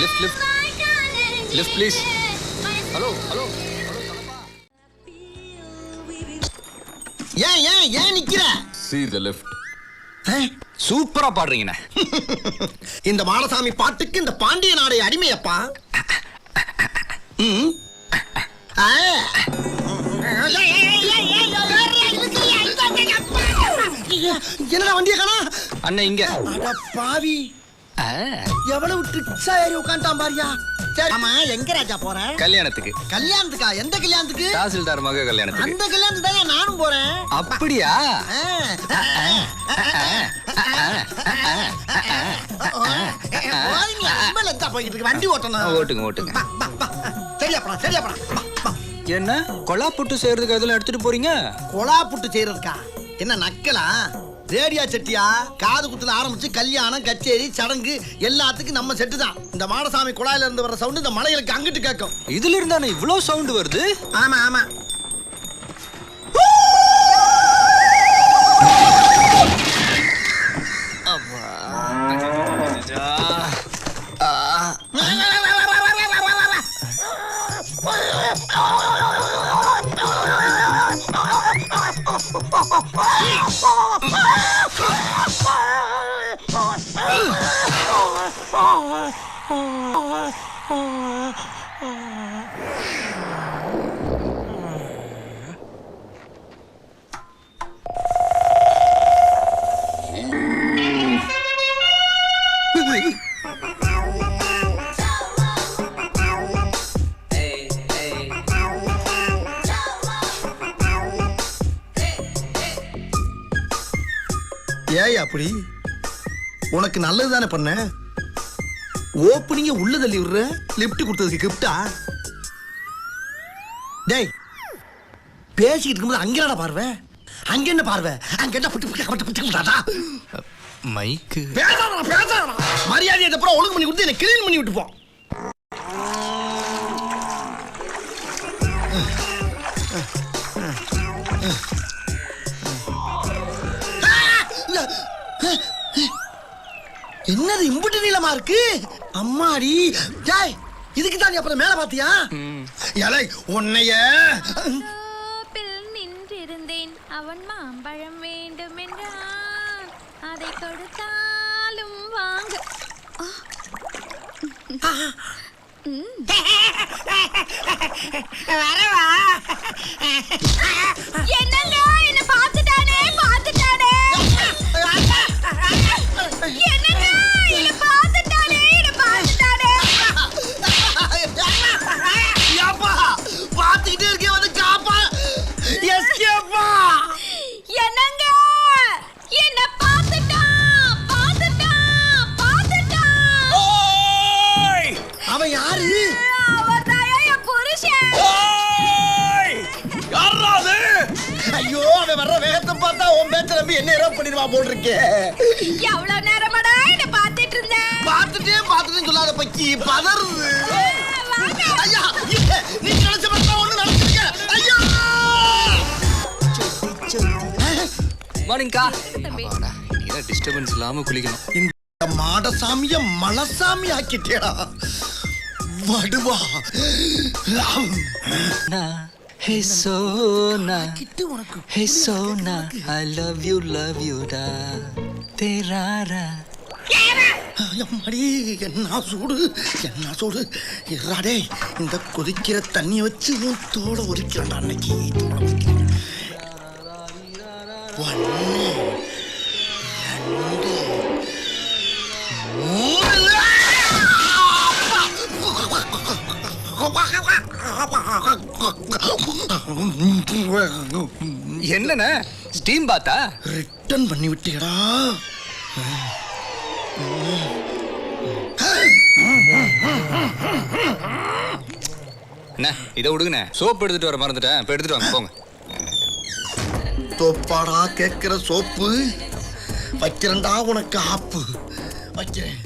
Lift lift lift please hello hello ஏன் ஏன் ஏன் நிக்கிற? See the lift? சூப்பரா பாடுறீங்கண்ணே. இந்த மாடசாமி பாட்டுக்கு இந்த பாண்டிய நாடு அடிமையப்பா. ம். ஆ. என்னடா வண்டிய காணா அண்ணன் இங்க அட பாவி எவ்வளவு ட்ரிக்ஸா ஏறி உட்காந்துட்டான் பாரியா சரி ஆமா எங்க ராஜா போற கல்யாணத்துக்கு கல்யாணத்துக்கா எந்த கல்யாணத்துக்கு தாசில்தார் மக கல்யாணத்துக்கு அந்த கல்யாணத்துக்கு தான் நானும் போறேன் அப்படியா. வண்டி ஓட்டணும் ஓட்டுங்க ஓட்டுங்க. சரியாப்பா சரியாப்பா. என்ன கொலா புட்டு செய்யறதுக்கு அதெல்லாம் எடுத்துட்டு போறீங்க கொலா புட்டு செய்யறதுக்கா என்ன நக்கலா ரேடியா செட்டியா? காது குத்துல ஆரம்பிச்சு கல்யாணம் கச்சேரி சடங்கு எல்லாத்துக்கும் நம்ம செட்டு தான். இந்த மாடசாமி குழாயில இருந்து வர சவுண்ட் இந்த மலைகளுக்கு அங்கிட்டு கேட்கும். இதுல இருந்தானே இவ்ளோ சவுண்ட் வருது? ஆமா ஆமா. ஏய் அப்படி. உனக்கு நல்லது தானே பண்ண? ஓப்பனிங்க உள்ள தள்ளி விடுற லிஃப்ட் கொடுத்ததுக்கு கிஃப்டா டேய் பேசிக்கிட்டு இருக்கும்போது அங்க என்னடா பார்வை? அங்க என்ன பார்வை? அங்க என்ன புட்டு புட்டு புட்டு புட்டு மைக்கு. பேசாதடா பேசாதடா. மரியாதை அப்புறம் ஒழுங்கு பண்ணி கொடுத்து என்ன கிளீன் பண்ணி விட்டு போ. என்னது இம்புட்டு நீளமா இருக்கு? அம்மாடி. ஜாய் இதுக்கு தான் அப்புறம் மேல பாத்தியா? ஏலே உன்னைய. நின்றிருந்தேன். அவன் மாம்பழம் வேண்டும் என்றான் அதை கொடுத்தாலும் வாங்க என்னங்க அவன் வர்ற வேகத்தை பார்த்தா உன் பேச்ச நம்பி என்ன ஏதோ பண்ணிடுவா போல் இருக்கே எவ்வளவு நேரமாடா என்ன பார்த்துட்டு இருந்தேன் பார்த்துட்டே பார்த்துட்டே சொல்லாத பக்கி பதறுது. ஐயா நீ நினைச்ச மாதிரி ஒண்ணு நடந்துருக்க. ஐயா! மார்னிங்க்கா டிஸ்டர்பன்ஸ் இல்லாம குளிக்கணும். இந்த மாடசாமிய மலசாமி ஆக்கிட்டேடா. வடுவா. கிட்டு உனக்கு. Hey Sona I love you love you டா. தேராரா அம்மாடி என்ன சூடு என்ன சூடு. இறாடே இந்த கொதிக்கிற தண்ணியை வச்சு தோட உரிக்கிறேன்டா அன்னைக்கு. தோட ஒன்று ரெண்டு மூணு என்னண்ணே? ஸ்டீம் பாத்தா ரிட்டர்ன் பண்ணி விட்டீடா என்ன இதை விடுங்கண்ணே சோப் எடுத்துட்டு வர மறந்துட்டேன். இப்போ எடுத்துட்டு வாங்க போங்க. தோப்பாடா கேட்கிற சோப்பு? வைக்கிறேன்டா உனக்கு ஆப்பு. வைக்கிறேன்.